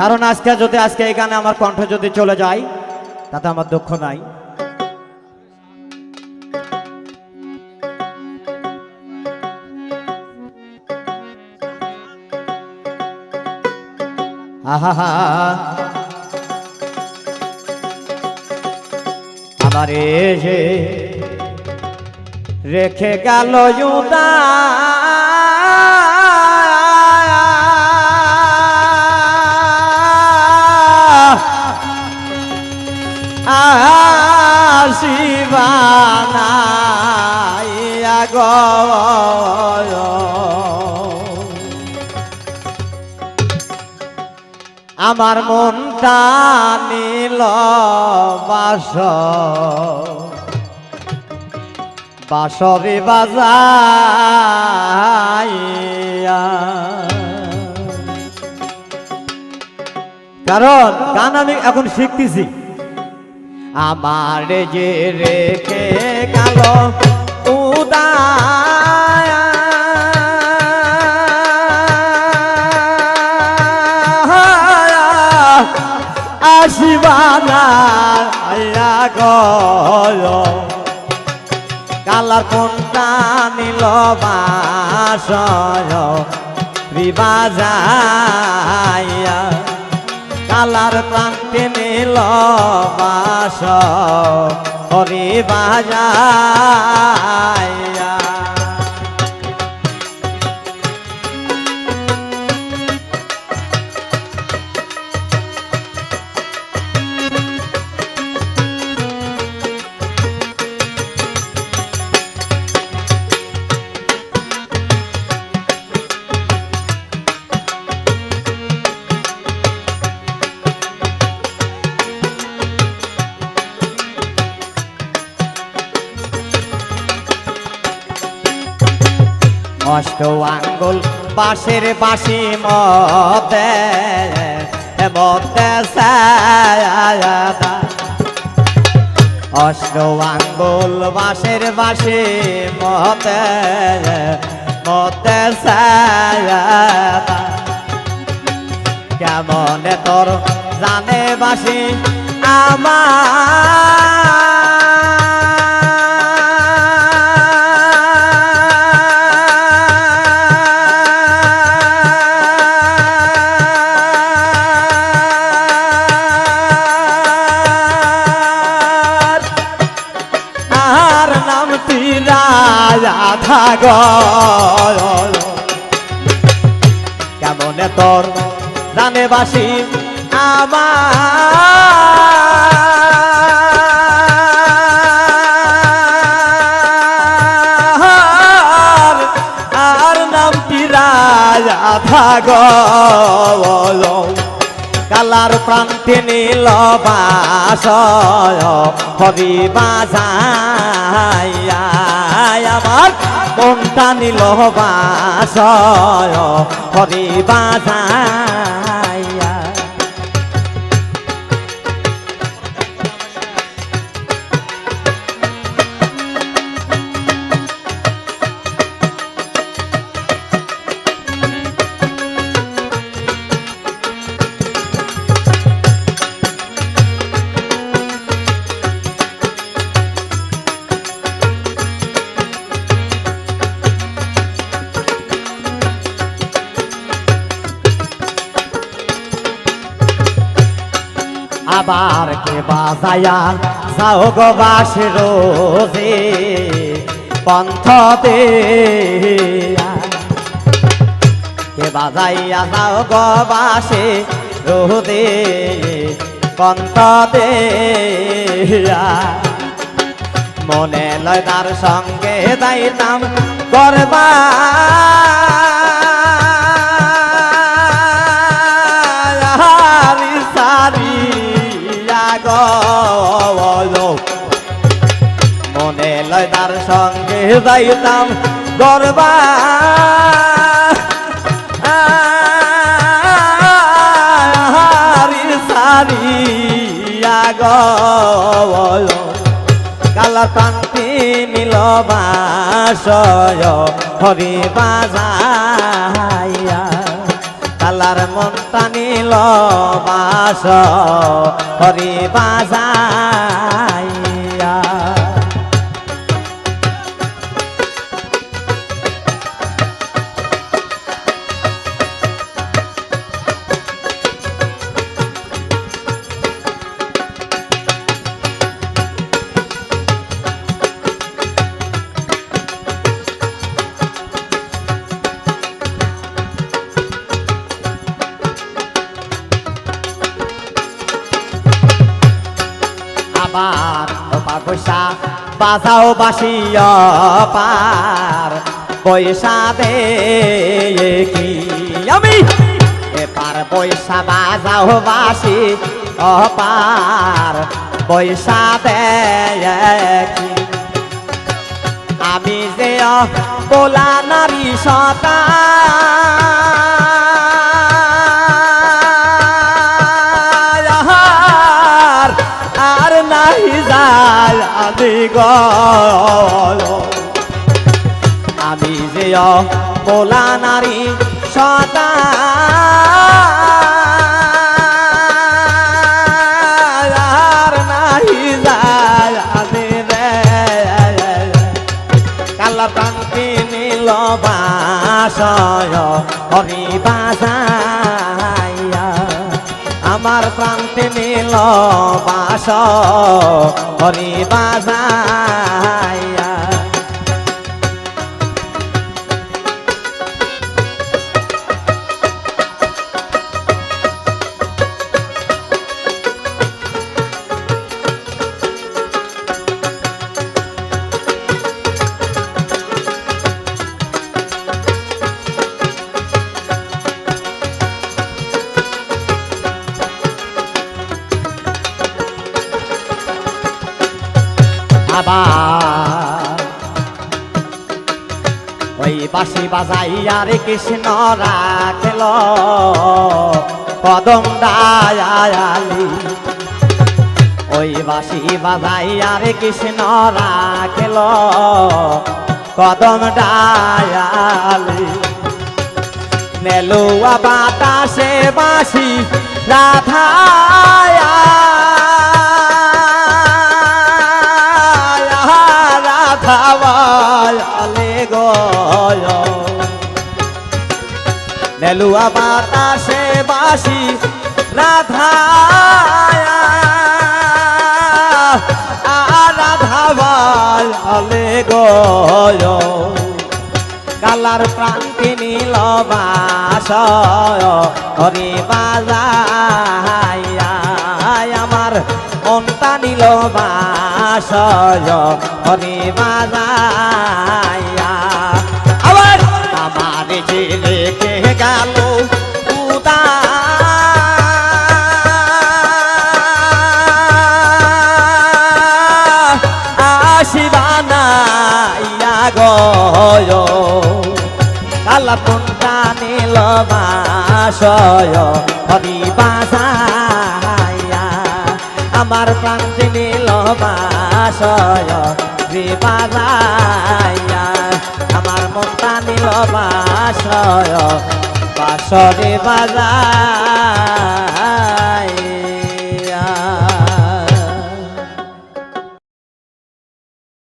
কারণ আজকে যদি, আজকে এই গানে আমার কণ্ঠ যদি চলে যায়, তাতে আমার দুঃখ নাই। আহা আমারে রেখে গেল ইউদা আমার মনটা নীল বাস। বাসরে বাজাইয়া। কারণ গান আমি এখন শিখতেছি। আমার যে রেখে গেল উদায় আসিবানা গয় কালার কোনটা নীল বাসয়? রিবাজাইয়া কালার প্রান্তে নিল বাস হরি বাজাইয়া অষ্ট আঙ্গুল বাঁশের বাঁশি মতে মতে অষ্ট আঙ্গুল বাঁশের বাঁশি মতে মতে কেমন তোর জানে বাসি আমার? রাধা গ কেমন তোর জানে বাসি আমার? আর নাম রাধা গ কালার প্রান্তে নীল হবি হরি বাজাইয়া আমার মনটা নীল বাস হবি বাজাইয়া। আবার কে বাজায়া? যাও গো বাস রোজে পন্থ কে বাজাইয়া যাও গো বাসে রোদে পন্থ মনে লয় তার সঙ্গে যাইতাম করবা যাইতাম গরবা হারি সারি গল কালা কান্তি নীল বাসয় হরি বাজাইয়া। কালার মনটা নীল হরি বাজাইয়া। আবার ওপা পয়সা বাজাও বাসিয়া পার। পয়সা দে কি? আমি এপার পয়সা বাজাও বাসি অপার পয়সা দে কি? আমি যে পোলা নারী সতা যায় আমি গ আমি যে পোলা নারী রে। কালা প্রান্তি নীল বাসয় হরি বাজাইয়া বাস হরি বাজাইয়া বাসি বাজাইয়া রে কৃষ্ণ রাখল। কদম ডায়ালি ওই বাসি বাজাইয়া রে কৃষ্ণ রাখল। কদম ডায়ালি নেলুয়া বাতাসে বাসি রাধায়া নেলুয়া বাতাসে বাসি, রাধায়া রাধাবায়ালে গয়। কালার প্রান্তি নীল বাসয়, হরি বাজাইয়া, আমার মনটা নীল বাসয়, হরি বাজাইয়া। কালা কানে নীল বাসয় হরি বাসায়া আমার প্রান্তে নীল রে বাজায়া আমার মনটা নীল বাসয় বাসরে বাজা